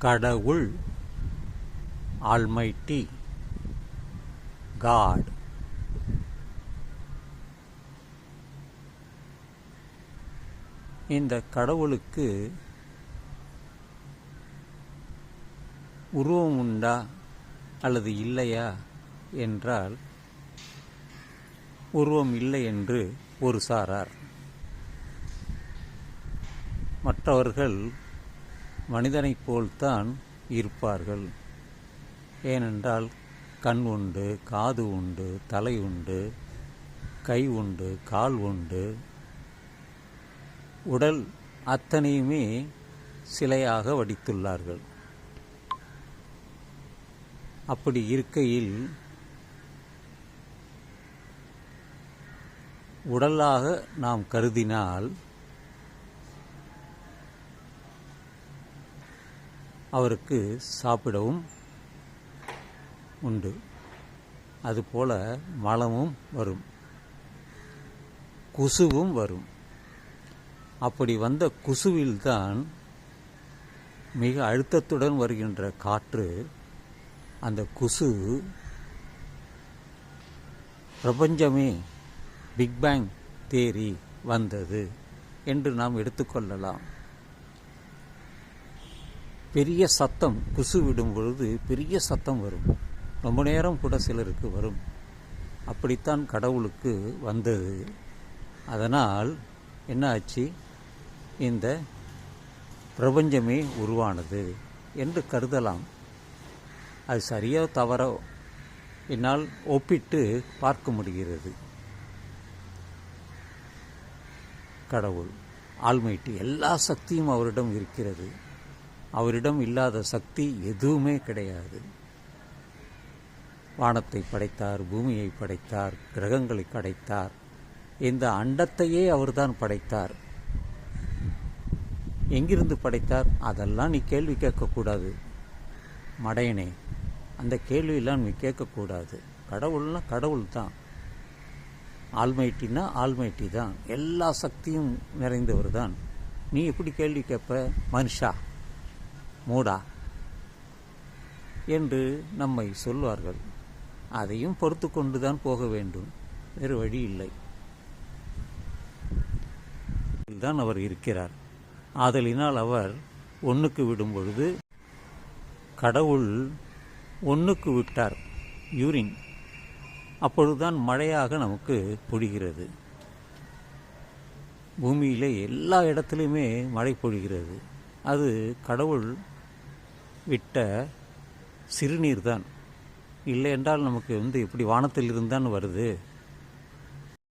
கடவுள் almighty God இந்த கடவுளுக்கு உருவம் உண்டா அல்லது இல்லையா என்றால் உருவம் இல்லை என்று ஒரு சாரார். மற்றவர்கள் மனிதனைப் போல்தான் இருப்பார்கள். ஏனென்றால் கண் உண்டு காது உண்டு தலை உண்டு கை உண்டு கால் உண்டு. உடல் அத்தனையுமே சிலையாக வடித்துள்ளார்கள். அப்படி இருக்கையில் உடலாக நாம் கருதினால் அவருக்கு சாப்பிடவும் உண்டு. அதுபோல மலமும் வரும். குசுவும் வரும். அப்படி வந்த குசுவில்தான் மிக அழுத்தத்துடன் வருகின்ற காற்று அந்த குசு பிரபஞ்சமே பிக் பேங் தேரி வந்தது என்று நாம் எடுத்துக்கொள்ளலாம் பெரிய சத்தம் குசு விடும் பொழுது பெரிய சத்தம் வரும். ரொம்ப நேரம் கூட சிலருக்கு வரும். அப்படித்தான் கடவுளுக்கு வந்தது. அதனால் என்ன ஆச்சு இந்த பிரபஞ்சமே உருவானது என்று கருதலாம். அது சரியோ தவறோ என்னால் ஒப்பிட்டு பார்க்க முடிகிறது. கடவுள் ஆல்மைட்டு எல்லா சக்தியும் அவரிடம் இருக்கிறது. அவரிடம் இல்லாத சக்தி எதுவுமே கிடையாது. வானத்தை படைத்தார் பூமியை படைத்தார் கிரகங்களை படைத்தார். இந்த அண்டத்தையே அவர்தான் படைத்தார். எங்கிருந்து படைத்தார்? அதெல்லாம் நீ கேள்வி கேட்கக்கூடாது. மடையனே அந்த கேள்வியெல்லாம் நீ கேட்கக்கூடாது. கடவுள்னா கடவுள் தான் ஆல்மைட்டினா ஆல்மைட்டி தான் எல்லா சக்தியும் நிறைந்தவர் தான் நீ எப்படி கேள்வி கேட்ப? மனுஷா. மூடா? என்று நம்மை சொல்வார்கள். அதையும் பொறுத்து கொண்டுதான் போக வேண்டும். வேறு வழி இல்லை. தான் அவர் இருக்கிறார். ஆதலினால் அவர் ஒன்றுக்கு விடும் பொழுது கடவுள் ஒன்றுக்கு விட்டார். யூரின். அப்பொழுதுதான் மழையாக நமக்கு பொழிகிறது. பூமியிலே எல்லா இடத்துலையுமே மழை பொழிகிறது. அது கடவுள் விட்ட சிறுநீர் தான் இல்லை என்றால் நமக்கு வந்து எப்படி வானத்தில் இருந்தான்னு வருது?